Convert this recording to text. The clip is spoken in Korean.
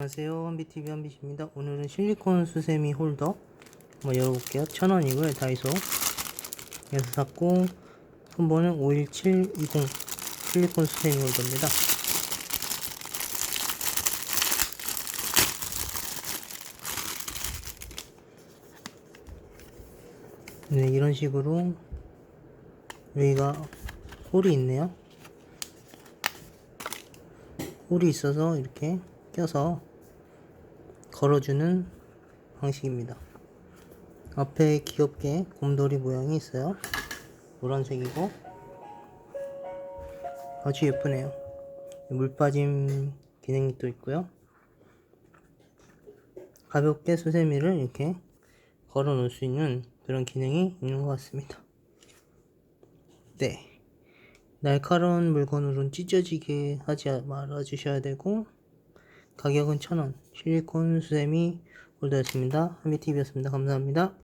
안녕하세요. 한비TV 한비입니다. 오늘은 실리콘 수세미 홀더. 한번 열어볼게요. 천원이고요. 다이소. 에서 샀고 선번은 51720 실리콘 수세미 홀더입니다. 네 이런 식으로 여기가 홀이 있네요. 홀이 있어서 이렇게 껴서 걸어주는 방식입니다. 앞에 귀엽게 곰돌이 모양이 있어요. 노란색이고 아주 예쁘네요. 물 빠짐 기능이 또 있고요. 가볍게 수세미를 이렇게 걸어 놓을 수 있는 그런 기능이 있는 것 같습니다. 네. 날카로운 물건으로는 찢어지게 하지 말아 주셔야 되고 가격은 1000원 실리콘 수세미 홀더였습니다. 한비TV였습니다. 감사합니다.